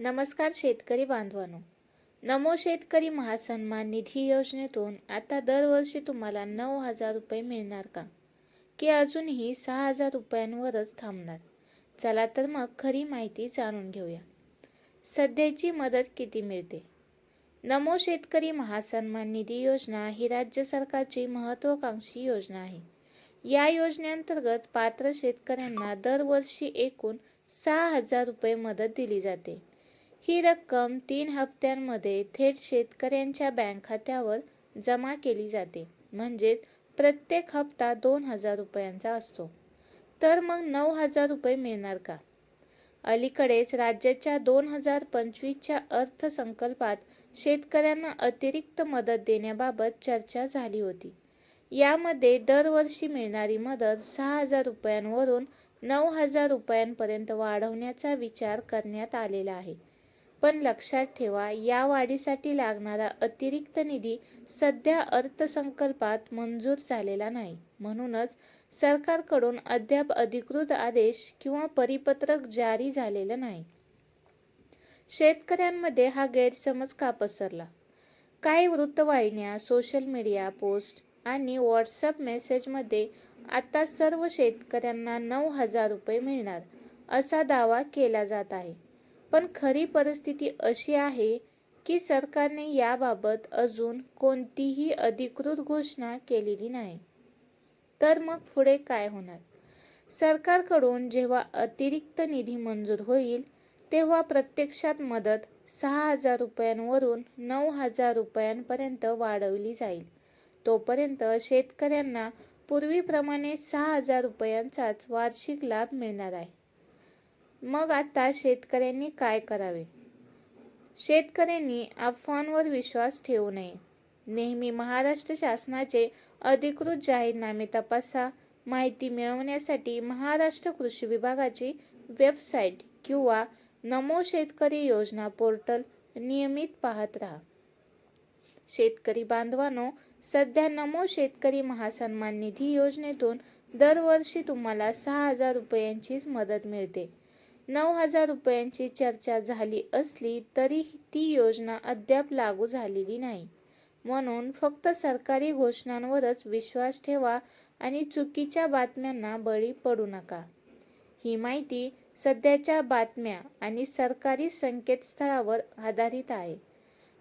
नमस्कार शेतकरी बांधवांनो. नमो शेतकरी महासन्मान निधी योजनेतून आता दरवर्षी तुम्हाला नऊ हजार रुपये मिळणार का? की अजूनही सहा हजार रुपयांवरच थांबणार? चला तर मग खरी माहिती जाणून घेऊया. सध्याची मदत किती मिळते? नमो शेतकरी महासन्मान निधी योजना ही राज्य सरकारची महत्त्वाकांक्षी योजना आहे. या योजनेअंतर्गत पात्र शेतकऱ्यांना दरवर्षी एकूण सहा हजार रुपये मदत दिली जाते. ही रक्कम तीन हप्त्यांमध्ये थेट शेतकऱ्यांच्या बँक खात्यावर जमा केली जाते. म्हणजेच प्रत्येक हप्ता दोन हजार रुपयांचा असतो. तर मग नऊ हजार रुपये मिळणार का? अलीकडेच राज्याच्या दोन हजार पंचवीसच्या अर्थसंकल्पात शेतकऱ्यांना अतिरिक्त मदत देण्याबाबत चर्चा झाली होती. यामध्ये दरवर्षी मिळणारी मदत सहा हजार रुपयांवरून नऊ हजार रुपयांपर्यंत वाढवण्याचा विचार करण्यात आलेला आहे. पण लक्षात ठेवा या वाढीसाठी लागणारा अतिरिक्त निधी सध्या अर्थसंकल्पात मंजूर झालेला नाही. म्हणूनच सरकारकडून अद्याप अधिकृत आदेश किंवा परिपत्रक जारी झालेलं नाही. शेतकऱ्यांमध्ये हा गैरसमज का पसरला? काही वृत्तवाहिन्या सोशल मीडिया पोस्ट आणि व्हॉट्सअप मेसेजमध्ये आता सर्व शेतकऱ्यांना नऊ हजार रुपये मिळणार असा दावा केला जात आहे. पण खरी परिस्थिती अशी आहे की सरकारने याबाबत अजून कोणतीही अधिकृत घोषणा केलेली नाही. तर मग पुढे काय होणार? सरकारकडून जेव्हा अतिरिक्त निधी मंजूर होईल तेव्हा प्रत्यक्षात मदत सहा हजार रुपयांवरून नऊ हजार रुपयांपर्यंत वाढवली जाईल. तोपर्यंत शेतकऱ्यांना पूर्वीप्रमाणे सहा हजार रुपयांचाच वार्षिक लाभ मिळणार आहे. मग आता शेतकऱ्यांनी काय करावे? शेतकऱ्यांनी अफवांवर विश्वास ठेवू नये. नेहमी महाराष्ट्र शासनाचे अधिकृत जाहीरनामे तपासा. माहिती मिळवण्यासाठी महाराष्ट्र कृषी विभागाची वेबसाईट किंवा नमो शेतकरी योजना पोर्टल नियमित पाहत राहा. शेतकरी बांधवांनो सध्या नमो शेतकरी महासन्मान निधी योजनेतून दरवर्षी तुम्हाला सहा हजार रुपयांचीच मदत मिळते. नऊ हजार रुपयांची चर्चा झाली असली तरी ती योजना अद्याप लागू झालेली नाही. म्हणून फक्त सरकारी घोषणांवरच विश्वास ठेवा आणि चुकीच्या बातम्यांना बळी पडू नका. ही माहिती सध्याच्या बातम्या आणि सरकारी संकेतस्थळावर आधारित आहे.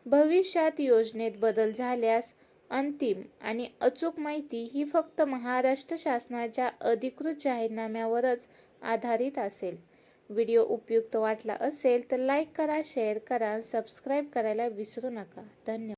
भविष्यात योजनेत बदल झाल्यास अंतिम आणि अचूक माहिती ही फक्त महाराष्ट्र शासनाच्या अधिकृत जाहीरनाम्यावरच आधारित असेल. व्हिडिओ उपयुक्त वाटला असेल तर लाईक करा शेअर करा सबस्क्राईब करायला विसरू नका. धन्यवाद.